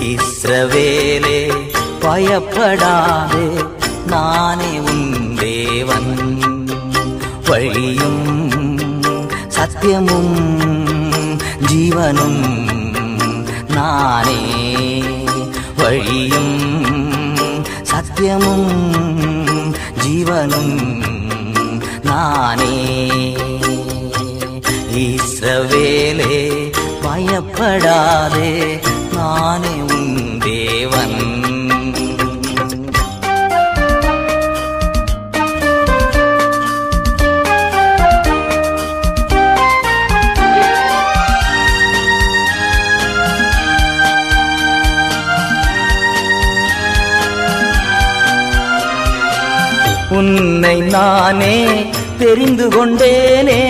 இஸ்ரவேலே பயப்படாதே நானே உன் தேவன். வழியும் சத்தியமும் ஜீவனும் நானே. வழியும் சத்தியமும் ஜீவனும் நானே. இஸ்ரவேலே பயப்படாதே நானே உன் தேவன். உன்னை நானே தெரிந்து கொண்டேனே.